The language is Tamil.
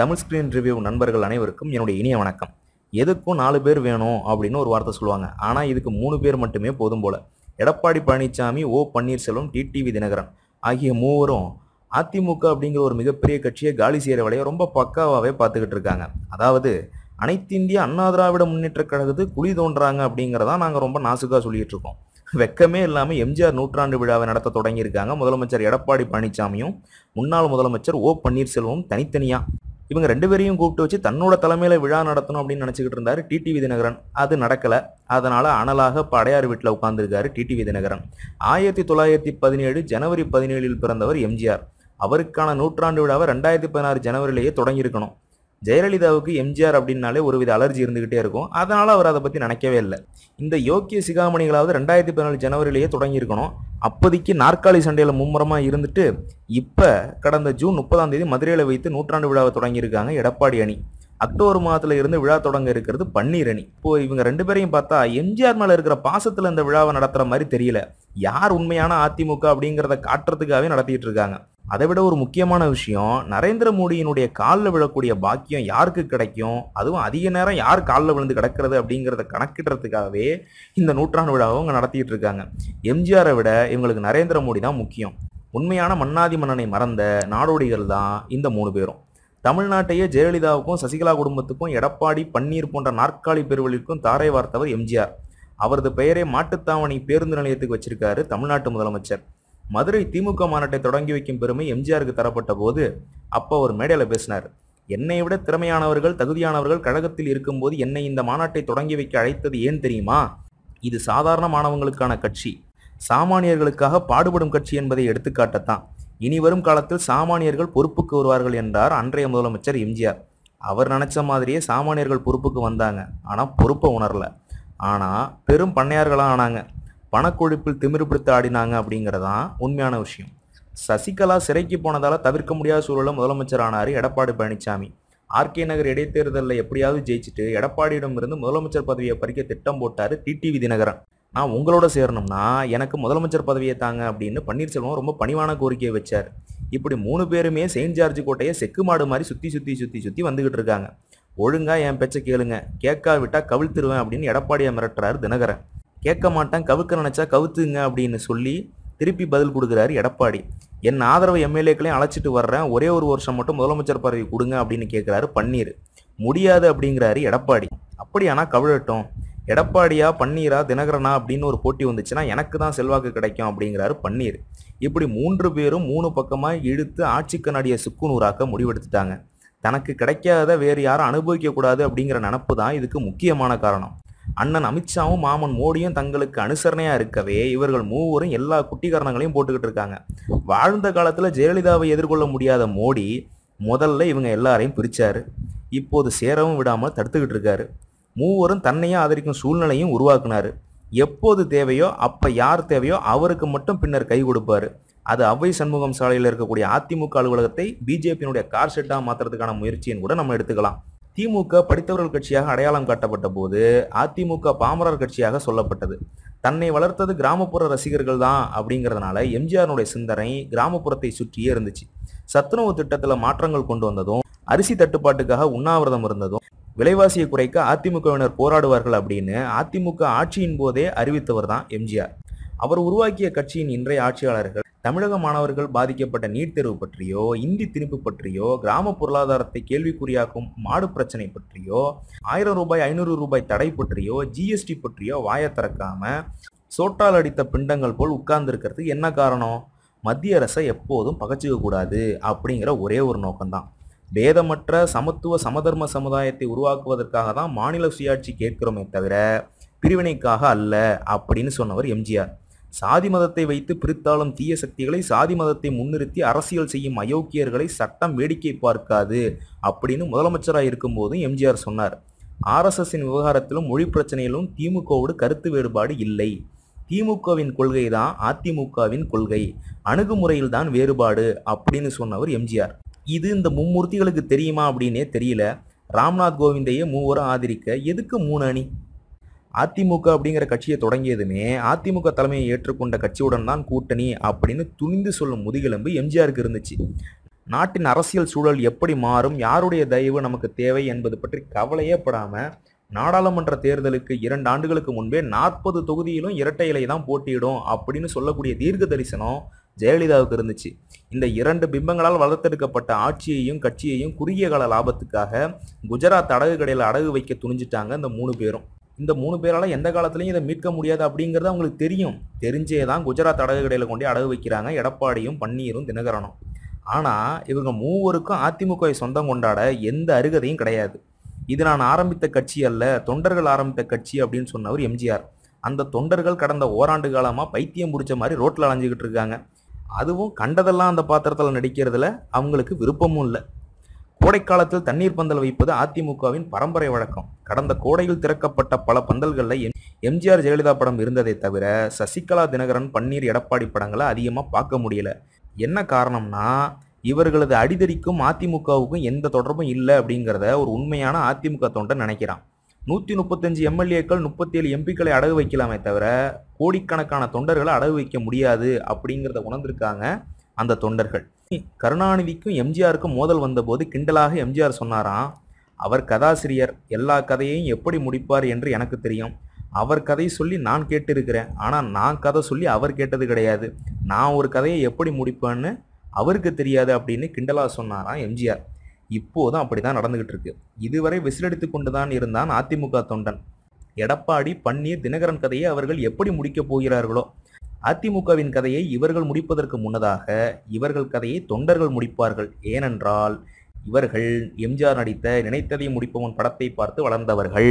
தமிழ் ஸ்க்ரீன் ரிவ்யூ நண்பர்கள் அனைவருக்கும் என்னுடைய இனிய வணக்கம். எதுக்கும் நாலு பேர் வேணும் அப்படின்னு ஒரு வார்த்தை சொல்லுவாங்க. ஆனால் இதுக்கு மூணு பேர் மட்டுமே போதும் போல. எடப்பாடி பழனிசாமி ஓ பன்னீர்செல்வம் டிடிவி தினகரன் ஆகிய மூவரும் அதிமுக அப்படிங்கிற ஒரு மிகப்பெரிய கட்சியை காலி செய்கிற வேலையை ரொம்ப பக்காவாகவே பார்த்துக்கிட்டு இருக்காங்க. அதாவது அனைத்து இந்திய அண்ணா திராவிட முன்னேற்ற கழகத்து குழி தோன்றாங்க அப்படிங்கிறதா நாங்கள் ரொம்ப நாசுக்காக சொல்லிட்டு இருக்கோம். வெக்கமே இல்லாமல் எம்ஜிஆர் நூற்றாண்டு விழாவை நடத்த தொடங்கியிருக்காங்க முதலமைச்சர் எடப்பாடி பழனிசாமியும் முன்னாள் முதலமைச்சர் ஓ பன்னீர்செல்வம் தனித்தனியாக இவங்க ரெண்டு பேரையும் கூப்பிட்டு வச்சு தன்னோட தலைமையில் விழா நடத்தணும் அப்படின்னு நினச்சிக்கிட்டு இருந்தார் டிடி விதிநகரன். அது நடக்கல. அதனால் அனலாக படையார் வீட்டில் உட்காந்துருக்காரு டிடிவி விதிநகரன். ஆயிரத்தி தொள்ளாயிரத்தி பதினேழு ஜனவரி பதினேழில் பிறந்தவர் எம்ஜிஆர் அவருக்கான நூற்றாண்டு விழாவை ரெண்டாயிரத்தி பதினாறு ஜனவரிலேயே தொடங்கியிருக்கணும். ஜெயலலிதாவுக்கு எம்ஜிஆர் அப்படின்னாலே ஒருவித அலர்ஜி இருந்துகிட்டே இருக்கும். அதனால் அவர் அதை பற்றி நினைக்கவே இல்லை. இந்த யோக்கிய சிகாமணிகளாவது ரெண்டாயிரத்தி பதினாலு ஜனவரியிலேயே தொடங்கியிருக்கணும். அப்போதைக்கு நாற்காலி சண்டையில் மும்முரமாக இருந்துட்டு இப்போ கடந்த ஜூன் முப்பதாம் தேதி மதுரையில் வைத்து நூற்றாண்டு விழாவை தொடங்கியிருக்காங்க எடப்பாடி அணி. அக்டோபர் மாதத்தில் இருந்து விழா தொடங்க இருக்கிறது பன்னீர் அணி. இப்போ இவங்க ரெண்டு பேரையும் பார்த்தா எம்ஜிஆர் மேலே இருக்கிற பாசத்தில் இந்த விழாவை நடத்துகிற மாதிரி தெரியல. யார் உண்மையான அதிமுக அப்படிங்கிறத காட்டுறதுக்காகவே நடத்திட்டு இருக்காங்க. அதை விட ஒரு முக்கியமான விஷயம் நரேந்திர மோடியினுடைய காலில் விழக்கூடிய பாக்கியம் யாருக்கு கிடைக்கும்? அதுவும் அதிக நேரம் யார் காலில் விழுந்து கிடக்கிறது அப்படிங்கிறத கணக்கிடுறதுக்காகவே இந்த நூற்றாண்டு விழாவை அவங்க நடத்திட்டு இருக்காங்க. எம்ஜிஆரை விட இவங்களுக்கு நரேந்திர மோடி தான் முக்கியம். உண்மையான மன்னாதி மன்னனை மறந்த நாடோடிகள் தான் இந்த மூணு பேரும். தமிழ்நாட்டையே ஜெயலலிதாவுக்கும் சசிகலா குடும்பத்துக்கும் எடப்பாடி பன்னீர் போன்ற நாற்காலி பெருவழிக்கும் தாரை வார்த்தவர் எம்ஜிஆர். அவரது பெயரை மாட்டுத்தாவணி பேருந்து நிலையத்துக்கு வச்சிருக்காரு தமிழ்நாட்டு முதலமைச்சர். மதுரை திமுக மாநாட்டை தொடங்கி வைக்கும் பெருமை எம்ஜிஆருக்கு தரப்பட்ட போது அப்போ ஒரு மேடையில் பேசினார். என்னை விட திறமையானவர்கள் தகுதியானவர்கள் கழகத்தில் இருக்கும்போது என்னை இந்த மாநாட்டை தொடங்கி வைக்க அழைத்தது ஏன் தெரியுமா? இது சாதாரண மாணவங்களுக்கான கட்சி. சாமானியர்களுக்காக பாடுபடும் கட்சி என்பதை எடுத்துக்காட்டத்தான். இனி வரும் காலத்தில் சாமானியர்கள் பொறுப்புக்கு வருவார்கள் என்றார் அன்றைய முதலமைச்சர் எம்ஜிஆர். அவர் நினைச்ச மாதிரியே சாமானியர்கள் பொறுப்புக்கு வந்தாங்க. ஆனால் பொறுப்பை உணரல. ஆனால் பெரும் பண்ணையார்களாக ஆனாங்க. பணக்கொழுப்பில் திமிரு பிடித்து ஆடினாங்க அப்படிங்கிறதான் உண்மையான விஷயம். சசிகலா சிறைக்கு போனதால தவிர்க்க முடியாத சூழலில் முதலமைச்சர் ஆனார் எடப்பாடி பழனிசாமி ஆர்கே நகர் இடைத்தேர்தலில் எப்படியாவது ஜெயிச்சுட்டு எடப்பாடியிடமிருந்து முதலமைச்சர் பதவியை பறிக்க திட்டம் போட்டார் டிடிவி தினகரன். நான் உங்களோட சேரணும்னா எனக்கு முதலமைச்சர் பதவியை தாங்க அப்படின்னு பன்னீர்செல்வம் ரொம்ப பணிவான கோரிக்கையை வச்சார். இப்படி மூணு பேருமே செயின்ட் ஜார்ஜ் கோட்டையை செக்கு மாடு மாதிரி சுற்றி சுற்றி சுற்றி சுற்றி வந்துக்கிட்டு இருக்காங்க. ஒழுங்காக என் பேச்சை கேளுங்க. கேட்கா விட்டால் கவிழ்த்துருவேன் அப்படின்னு எடப்பாடியை மிரட்டுறாரு தினகரன். கேட்க மாட்டேன் கவுக்க நினச்சா கவுத்துங்க அப்படின்னு சொல்லி திருப்பி பதில் கொடுக்குறாரு எடப்பாடி. என் ஆதரவு எம்எல்ஏக்களையும் அழைச்சிட்டு வர்றேன் ஒரே ஒரு வருஷம் மட்டும் முதலமைச்சர் பதவி கொடுங்க அப்படின்னு கேட்குறாரு பன்னீர். முடியாது அப்படிங்கிறாரு எடப்பாடி. அப்படியானா கவிழட்டும். எடப்பாடியா பன்னீரா தினகரனா அப்படின்னு ஒரு போட்டி வந்துச்சுன்னா எனக்கு தான் செல்வாக்கு கிடைக்கும் அப்படிங்கிறாரு பன்னீர். இப்படி மூன்று பேரும் மூணு பக்கமாக இழுத்து ஆட்சி கண்ணாடியை சுக்குநூறாக்க முடிவெடுத்துட்டாங்க. தனக்கு கிடைக்காத வேறு யாரும் அனுபவிக்கக்கூடாது அப்படிங்கிற நினப்பு தான் இதுக்கு முக்கியமான காரணம். அண்ணன் அமித்ஷாவும் மாமன் மோடியும் தங்களுக்கு அனுசரணையாக இருக்கவே இவர்கள் மூவரும் எல்லா குட்டிகரணங்களையும் போட்டுக்கிட்டு இருக்காங்க. வாழ்ந்த காலத்தில் ஜெயலலிதாவை எதிர்கொள்ள முடியாத மோடி முதல்ல இவங்க எல்லாரையும் பிரித்தார் இப்போது சேரவும் விடாமல் தடுத்துக்கிட்டு இருக்காரு. மூவரும் தன்னையே ஆதரிக்கும் சூழ்நிலையும் உருவாக்குனாரு. எப்போது தேவையோ அப்போ யார் தேவையோ அவருக்கு மட்டும் பின்னர் கை கொடுப்பாரு. அது அவ்வை சண்முகம் சாலையில் இருக்கக்கூடிய அதிமுக அலுவலகத்தை பிஜேபியினுடைய கார் ஷெட்டாக மாற்றுறதுக்கான முயற்சின்னு கூட நம்ம எடுத்துக்கலாம். திமுக படித்தவர்கள் கட்சியாக அடையாளம் காட்டப்பட்ட போது அதிமுக பாமரர் கட்சியாக சொல்லப்பட்டது. தன்னை வளர்த்தது கிராமப்புற ரசிகர்கள் தான் அப்படிங்கிறதுனால எம்ஜிஆருடைய சிந்தனை கிராமப்புறத்தை சுற்றியே இருந்துச்சு. சத்துணவு திட்டத்துல மாற்றங்கள் கொண்டு வந்ததும் அரிசி தட்டுப்பாட்டுக்காக உண்ணாவிரதம் இருந்ததும் விலைவாசியை குறைக்க அதிமுகவினர் போராடுவார்கள் அப்படின்னு அதிமுக ஆட்சியின் போதே அறிவித்தவர் தான் எம்ஜிஆர். அவர் உருவாக்கிய கட்சியின் இன்றைய ஆட்சியாளர்கள் தமிழக மாணவர்கள் பாதிக்கப்பட்ட நீட் தேர்வு பற்றியோ இந்தி திணிப்பு பற்றியோ கிராம பொருளாதாரத்தை கேள்விக்குறியாக்கும் மாடு பிரச்சனை பற்றியோ ஆயிரம் ரூபாய் ஐநூறு ரூபாய் தடை பற்றியோ ஜிஎஸ்டி பற்றியோ வாயை திறக்காம சோட்டால் அடித்த பிண்டங்கள் போல் உட்கார்ந்துருக்கிறது என்ன காரணம்? மத்திய அரசை எப்போதும் பகச்சிக்க கூடாது அப்படிங்கிற ஒரே ஒரு நோக்கம்தான். பேதமற்ற சமத்துவ சமதர்ம சமுதாயத்தை உருவாக்குவதற்காக தான் மாநில சுயாட்சி கேட்கிறோமே தவிர பிரிவினைக்காக அல்ல அப்படின்னு சொன்னவர் எம்ஜிஆர் சாதி மதத்தை வைத்து பிரித்தாளும் தீய சக்திகளை சாதி மதத்தை முன்னிறுத்தி அரசியல் செய்யும் அயோக்கியர்களை சட்டம் வேடிக்கை பார்க்காது அப்படின்னு முதலமைச்சராக இருக்கும்போதும் எம்ஜிஆர் சொன்னார். ஆர்எஸ்எஸ்ஸின் விவகாரத்திலும் மொழி பிரச்சனையிலும் திமுகவோடு கருத்து வேறுபாடு இல்லை. திமுகவின் கொள்கை தான் அதிமுகவின் கொள்கை. அணுகுமுறையில் தான் வேறுபாடு அப்படின்னு சொன்னவர் எம்ஜிஆர். இது இந்த மும்மூர்த்திகளுக்கு தெரியுமா அப்படின்னே தெரியல. ராம்நாத் கோவிந்தையே மூவரும் ஆதரிக்க எதுக்கு மூணு அணி? அதிமுக அப்படிங்கிற கட்சியை தொடங்கியதுமே அதிமுக தலைமையை ஏற்றுக்கொண்ட கட்சியுடன் தான் கூட்டணி அப்படின்னு துணிந்து சொல்லும் முதுகெலும்பு எம்ஜிஆருக்கு இருந்துச்சு. நாட்டின் அரசியல் சூழல் எப்படி மாறும் யாருடைய தயவு நமக்கு தேவை என்பது பற்றி கவலையே படாமல் நாடாளுமன்ற தேர்தலுக்கு இரண்டு ஆண்டுகளுக்கு முன்பே நாற்பது தொகுதியிலும் இரட்டை இலை தான் போட்டியிடும் அப்படின்னு சொல்லக்கூடிய தீர்க்க தரிசனம் ஜெயலலிதாவுக்கு இருந்துச்சு. இந்த இரண்டு பிம்பங்களால் வளர்த்தெடுக்கப்பட்ட ஆட்சியையும் கட்சியையும் குறுகிய கால லாபத்துக்காக குஜராத் அடகு கடையில் அடகு வைக்க துணிஞ்சிட்டாங்க இந்த மூணு பேரும். இந்த மூணு பேரால் எந்த காலத்துலையும் இதை மீட்க முடியாது அப்படிங்கிறது அவங்களுக்கு தெரியும். தெரிஞ்சே தான் குஜராத் அடகு கடையில் கொண்டு அடகு வைக்கிறாங்க. எடப்பாடியும் பன்னீரும் தினகரனும். ஆனால் இவங்க மூவருக்கும் அதிமுகவை சொந்தம் கொண்டாட எந்த அருகதையும் கிடையாது. இது நான் ஆரம்பித்த கட்சி அல்ல தொண்டர்கள் ஆரம்பித்த கட்சி அப்படின்னு சொன்னவர் எம்ஜிஆர். அந்த தொண்டர்கள் கடந்த ஓராண்டு காலமாக பைத்தியம் பிடிச்ச மாதிரி ரோட்டில் அலைஞ்சிக்கிட்டு இருக்காங்க. அதுவும் கண்டதெல்லாம் அந்த பாத்திரத்தில் நடிக்கிறதுல அவங்களுக்கு விருப்பமும் இல்லை. கோடைக்காலத்தில் தண்ணீர் பந்தல் வைப்பது அதிமுகவின் பரம்பரை வழக்கம். கடந்த கோடையில் திறக்கப்பட்ட பல பந்தல்களில் எம்ஜிஆர் ஜெயலலிதா படம் இருந்ததை தவிர சசிகலா தினகரன் பன்னீர் எடப்பாடி படங்களை அதிகமாக பார்க்க முடியல. என்ன காரணம்னா இவர்களது அடிதடிக்கும் அதிமுகவுக்கும் எந்த தொடர்பும் இல்லை அப்படிங்கிறத ஒரு உண்மையான அதிமுக தொண்டன் நினைக்கிறான். நூற்றி முப்பத்தஞ்சு எம்எல்ஏக்கள் முப்பத்தேழு எம்பிக்களை அடகு வைக்கலாமே தவிர கோடிக்கணக்கான தொண்டர்களை அடகு வைக்க முடியாது அப்படிங்கிறத உணர்ந்திருக்காங்க அந்த தொண்டர்கள். கருணாநிதிக்கும் எம்ஜிஆருக்கும் மோதல் வந்தபோது கிண்டலாக எம்ஜிஆர் சொன்னாராம் அவர் கதாசிரியர் எல்லா கதையையும் எப்படி முடிப்பார் என்று எனக்கு தெரியும். அவர் கதை சொல்லி நான் கேட்டிருக்கிறேன். ஆனால் நான் கதை சொல்லி அவர் கேட்டது கிடையாது. நான் ஒரு கதையை எப்படி முடிப்பேன்னு அவருக்கு தெரியாது அப்படின்னு கிண்டலா சொன்னாராம் எம்ஜிஆர். இப்போதும் அப்படி தான் நடந்துகிட்டு இருக்கு. இதுவரை விசிலடித்து கொண்டு தான் இருந்தான் அதிமுக தொண்டன். எடப்பாடி பன்னீர் தினகரன் கதையை அவர்கள் எப்படி முடிக்கப் போகிறார்களோ அதிமுகவின் கதையை இவர்கள் முடிப்பதற்கு முன்னதாக இவர்கள் கதையை தொண்டர்கள் முடிப்பார்கள். ஏனென்றால் இவர்கள் எம்ஜிஆர் நடித்த நினைத்ததை முடிப்பவன் படத்தை பார்த்து வளர்ந்தவர்கள்.